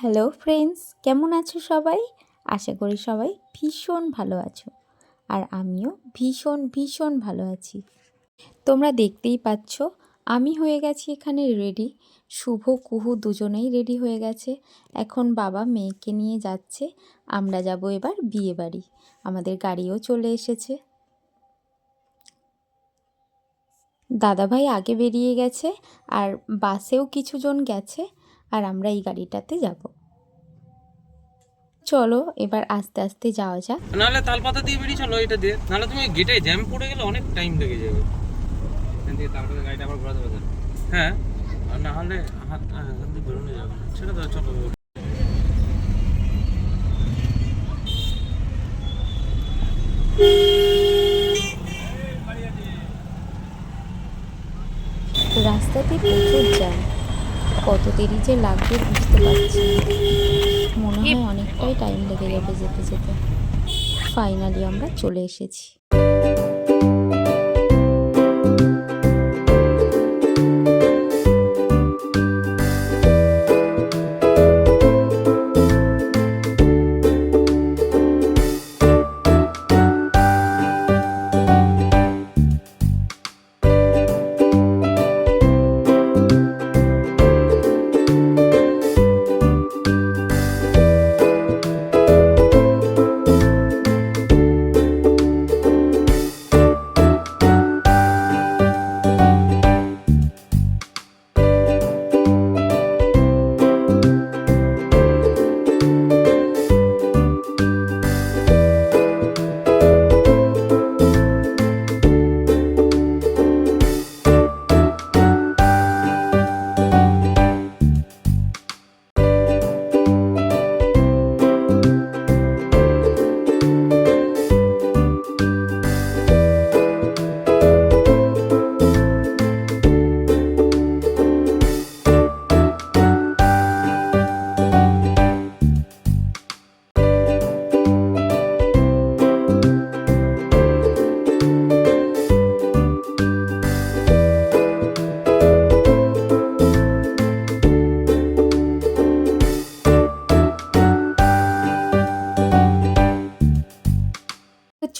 Hello friends কেমন আছো সবাই? আশা করি সবাই ভীষণ ভালো আছো। আর আমিও ভীষণ ভীষণ ভালো আছি। তোমরা দেখতেই পাচ্ছ, আমি হয়ে গেছি এখানে রেডি শুভ, কুহু দুজনেই রেডি হয়ে গেছে। এখন বাবা মেয়েকে নিয়ে যাচ্ছে। আমরা যাব এবার বিয়ে বাড়ি। আমাদের গাড়িও চলে এসেছে। দাদাভাই আগে বেরিয়ে গেছে, আর বাসেও কিছুজন গেছে। আর আমরা এই গাড়িটাতে যাব। চলো এবার আস্তে আস্তে যাওয়া যাক। নাহলে তালপাতা দিয়ে বেরিয়ে চলো এটা দিয়ে। নাহলে তুমি গেটে জ্যাম পড়ে গেলে অনেক টাইম লেগে যাবে। এখান থেকে তারপরে গাড়িটা আবার ঘোরাতে হবে। হ্যাঁ? আর না হলে হাত এখান থেকে বেরোনো যাবে না। ছেড়ে দাও চলো। রাস্তাতে প্রচুর জ্যাম কত দেরি যে লাগবে বুঝতে পারছি মনে হয় অনেকটাই টাইম লেগে যাবে যেতে যেতে। ফাইনালি আমরা চলে এসেছি।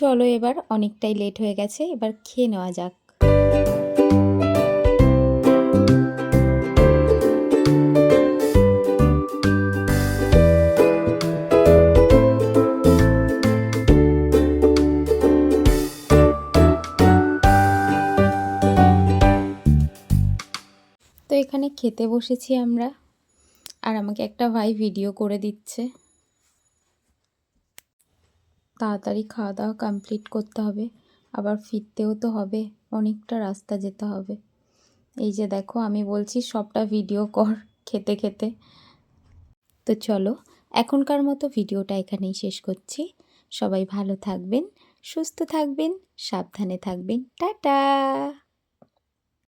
চলো এবার অনেকটাই লেট হয়ে গেছে, এবার খেয়ে নেওয়া যাক। তো এখানে খেতে বসেছি আমরা, আর আমাকে একটা ভাই ভিডিও করে দিচ্ছে। তাড়াতাড়ি খাওয়া দাওয়া কমপ্লিট করতে হবে। আবার ফিরতেও তো হবে, অনেকটা রাস্তা যেতে হবে। এই যে দেখো, আমি বলছি সবটা ভিডিও কর খেতে খেতে। তো চলো, এখনকার মতো ভিডিওটা এখানেই শেষ করছি। সবাই ভালো থাকবেন, সুস্থ থাকবেন, সাবধানে থাকবেন। টাটা!